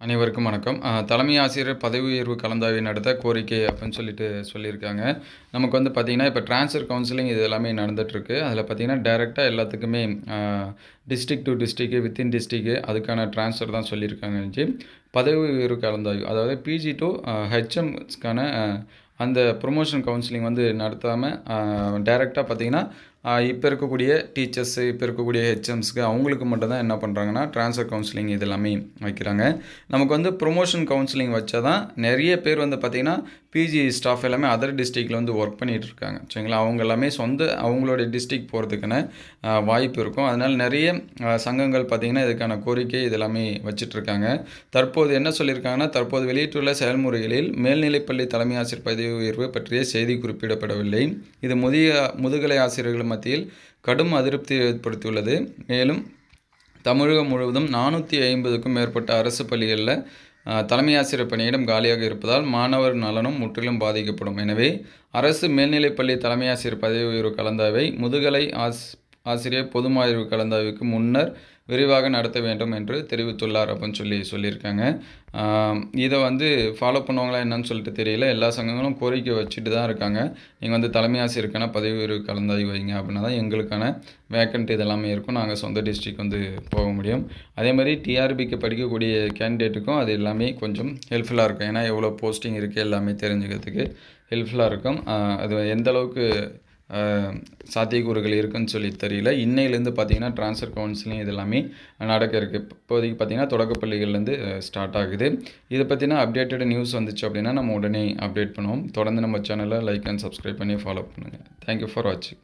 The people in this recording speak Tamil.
அனைவருக்கும் வணக்கம். தலைமை ஆசிரியர் பதவி உயர்வு கலந்தாய்வு நடத்த கோரிக்கை அப்படின்னு சொல்லிட்டு சொல்லியிருக்காங்க. நமக்கு வந்து பார்த்திங்கன்னா இப்போ ட்ரான்ஸ்ஃபர் கவுன்சிலிங் இது எல்லாமே நடந்துகிட்ருக்கு அதில் பார்த்திங்கன்னா டேரெக்டாக எல்லாத்துக்குமே district to district within district அதுக்கான ட்ரான்ஸ்ஃபர் தான் சொல்லியிருக்காங்க பதவி உயர்வு கலந்தாய்வு அதாவது பிஜி டு ஹெச்எம்ஸ்க்கான அந்த ப்ரொமோஷன் கவுன்சிலிங் வந்து நடத்தாமல் டைரெக்டாக பார்த்தீங்கன்னா இப்போ இருக்கக்கூடிய டீச்சர்ஸு இப்போ இருக்கக்கூடிய ஹெச்எம்ஸ்க்கு அவங்களுக்கு மட்டும்தான் என்ன பண்ணுறாங்கன்னா ட்ரான்ஸ்ஃபர் கவுன்சிலிங் இது எல்லாமே வைக்கிறாங்க. நமக்கு வந்து ப்ரொமோஷன் கவுன்சிலிங் வச்சா தான் நிறைய பேர் வந்து பார்த்திங்கன்னா பிஜி ஸ்டாஃப் எல்லாமே அதர் டிஸ்ட்ரிக்டில் வந்து ஒர்க் பண்ணிகிட்டு இருக்காங்க. சரிங்களா? அவங்க எல்லாமே சொந்த அவங்களோட டிஸ்ட்ரிக் போகிறதுக்கான வாய்ப்பு இருக்கும். அதனால் நிறைய சங்கங்கள் பார்த்திங்கன்னா இதுக்கான கோரிக்கை இதெல்லாமே வச்சிட்ருக்காங்க தற்போது என்ன சொல்லியிருக்காங்கன்னா தற்போது வெளியிட்டுள்ள செயல்முறைகளில் மேல்நிலைப்பள்ளி தலைமை ஆசிரியர் பதவி உயர்வு பற்றிய செய்தி குறிப்பிடப்படவில்லை. இது முதிய முதுகலை ஆசிரியர்கள் மத்தியில் கடும் அதிருப்தி ஏற்படுத்தியுள்ளது. மேலும் தமிழகம் முழுவதும் நானூற்றி ஐம்பதுக்கும் மேற்பட்ட அரசு பள்ளிகளில் தலைமை ஆசிரியர் பணியிடம் காலியாக இருப்பதால் மாணவர் நலனும் முற்றிலும் பாதிக்கப்படும். எனவே அரசு மேல்நிலைப்பள்ளி தலைமை ஆசிரியர் பதவி உயர்வு கலந்தாவை முதுகலை ஆஸ் ஆசிரியர் பொதுமாய்வு கலந்தாய்வுக்கு முன்னர் விரிவாக நடத்த வேண்டும் என்று தெரிவித்துள்ளார் அப்படின்னு சொல்லி சொல்லியிருக்காங்க. இதை வந்து ஃபாலோ பண்ணுவாங்களா என்னன்னு சொல்லிட்டு தெரியல. எல்லா சங்கங்களும் கோரிக்கை வச்சுட்டு தான் இருக்காங்க. நீங்கள் வந்து தலைமை ஆசிரியருக்கான பதவி உயர்வு கலந்தாய்வு வைங்க அப்படின்னா தான் எங்களுக்கான வேக்கண்ட் இதெல்லாமே இருக்கும். நாங்கள் சொந்த டிஸ்ட்ரிக் வந்து போக முடியும். அதே மாதிரி டிஆர்பிக்கு படிக்கக்கூடிய கேண்டிடேட்டுக்கும் அது எல்லாமே கொஞ்சம் ஹெல்ப்ஃபுல்லாக இருக்கும். ஏன்னா எவ்வளோ போஸ்டிங் இருக்குது எல்லாமே தெரிஞ்சுக்கிறதுக்கு ஹெல்ப்ஃபுல்லாக இருக்கும். அது எந்த அளவுக்கு சாத்தியக்கூறுகள் இருக்குன்னு சொல்லி தெரியல. இன்னையிலேருந்து பார்த்தீங்கன்னா ட்ரான்ஸ்ஃபர் கவுன்சிலிங் இது எல்லாமே நடக்க இருக்குது இப்போதைக்கு பார்த்தீங்கன்னா தொடக்கப்பள்ளிகள்லேருந்து ஸ்டார்ட் ஆகுது. இதை பற்றினா அப்டேட்டட் நியூஸ் வந்துச்சு அப்படின்னா நம்ம உடனே அப்டேட் பண்ணுவோம். தொடர்ந்து நம்ம சேனலை லைக் அண்ட் சப்ஸ்கிரைப் பண்ணி ஃபாலோ பண்ணுங்கள் தேங்க்யூ ஃபார் வாட்சிங்